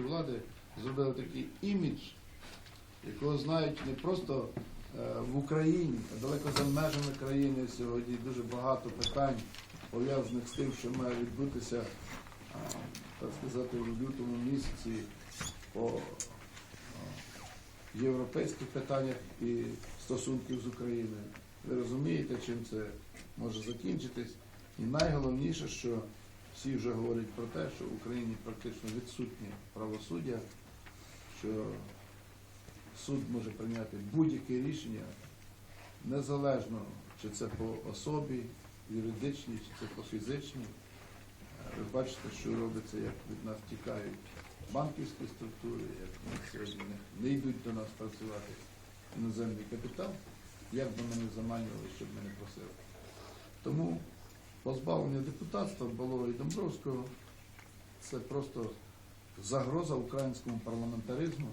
влади зробили такий імідж, якого знають не просто е, в Україні, а далеко за межами країни сьогодні дуже багато питань пов'язаних з тим, що має відбутися, так сказати, в лютому місяці по європейських питаннях і стосунків з Україною. Ви розумієте, чим це може закінчитись. І найголовніше, що всі вже говорять про те, що в Україні практично відсутнє правосуддя, що суд може прийняти будь-яке рішення, незалежно чи це по особі юридичній, чи це по фізичній. Е, Ви бачите, що робиться, як від нас тікають банківські структури, як сьогодні не, йдуть до нас працювати іноземний капітал, як би ми не заманювали, щоб ми не просили. Тому позбавлення депутатства було і Домбровського це просто загроза українському парламентаризму.